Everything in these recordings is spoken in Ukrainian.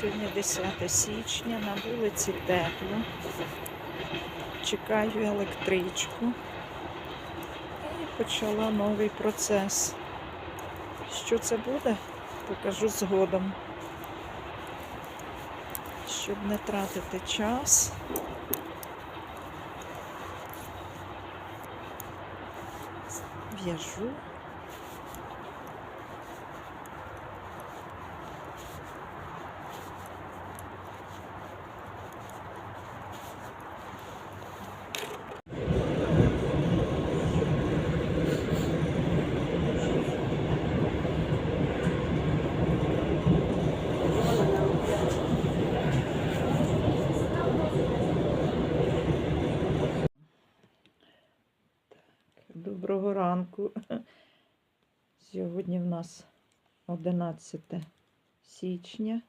Сьогодні 10 січня, на вулиці тепло. Чекаю електричку і почала новий процес. Що це буде, покажу згодом. Щоб не тратити час. Bien joué. Доброго ранку. Сьогодні в нас 11 січня,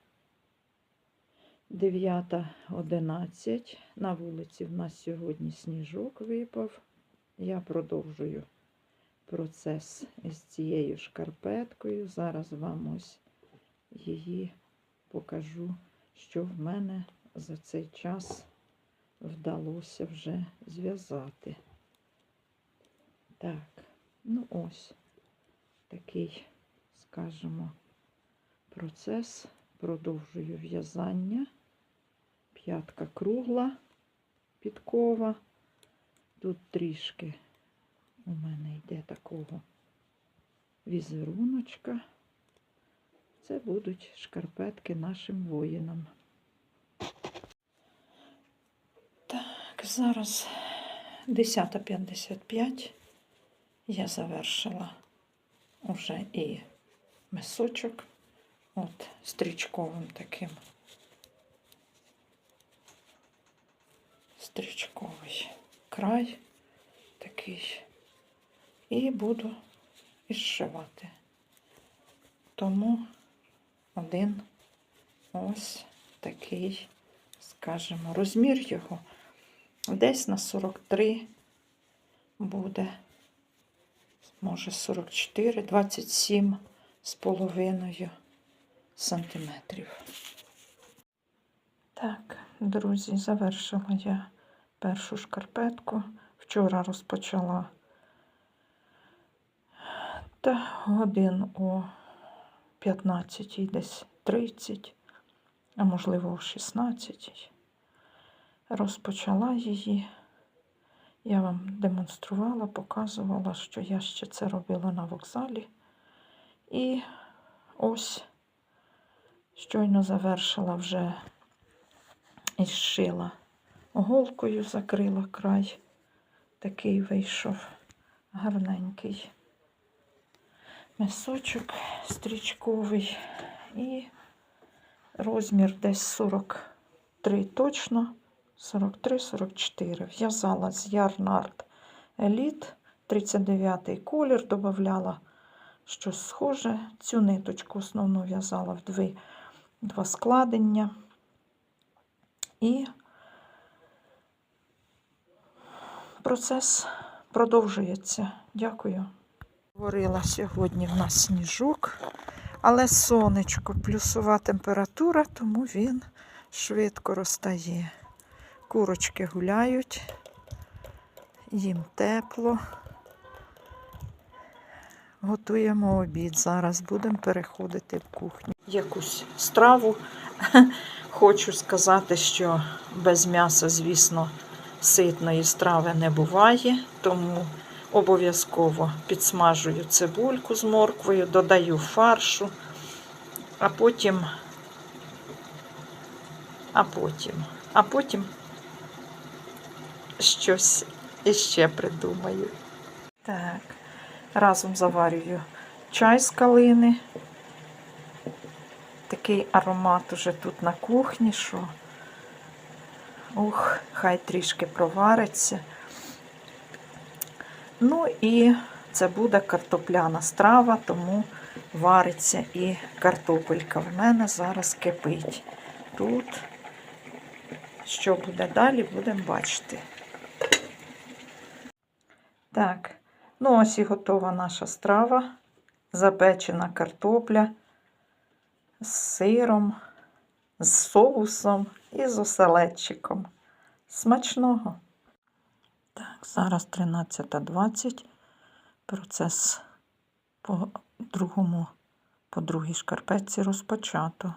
9.11. На вулиці в нас сьогодні сніжок випав. Я продовжую процес із цією шкарпеткою. Зараз вам ось її покажу, що в мене за цей час вдалося вже зв'язати. Так, ну ось такий, скажімо, процес. Продовжую в'язання. П'ятка кругла, підкова. Тут трішки у мене йде такого візеруночка. Це будуть шкарпетки нашим воїнам. Так, зараз 10.55 я завершила уже і мисочок от стрічковим таким. Стрічковий край такий. І буду ізшивати. Тому один ось такий, скажімо, розмір його десь на 43 буде може 44, 27 з половиною сантиметрів. Так, друзі, завершила я першу шкарпетку. Вчора розпочала та годин о 15 десь 30, а можливо о 16. Розпочала її. Я вам демонструвала, показувала, що я ще це робила на вокзалі. І ось щойно завершила вже і зшила голкою, закрила край. Такий вийшов гарненький мисочок стрічковий. І розмір десь 43 точно. 43-44. В'язала з Ярнард Еліт, 39-й колір, додавала щось схоже. Цю ниточку основну в'язала в дві, два складення. І процес продовжується. Дякую. Говорила сьогодні в нас сніжок, але сонечко, плюсова температура, тому він швидко розтає. Курочки гуляють, їм тепло. Готуємо обід. Зараз будемо переходити в кухню. Якусь страву. Хочу сказати, що без м'яса, звісно, ситної страви не буває, тому обов'язково підсмажую цибульку з морквою, додаю фаршу, а потім, а потім, а потім щось іще придумаю. Так, разом заварюю чай з калини. Такий аромат уже тут на кухні, що ух, хай трішки провариться. Ну і це буде картопляна страва, тому вариться і картопелька. В мене зараз кипить. Тут, що буде далі, будемо бачити. Так, ну ось і готова наша страва. Запечена картопля з сиром, з соусом і з оселедчиком. Смачного. Так, зараз 13.20. Процес по другому, по другій шкарпетці розпочато.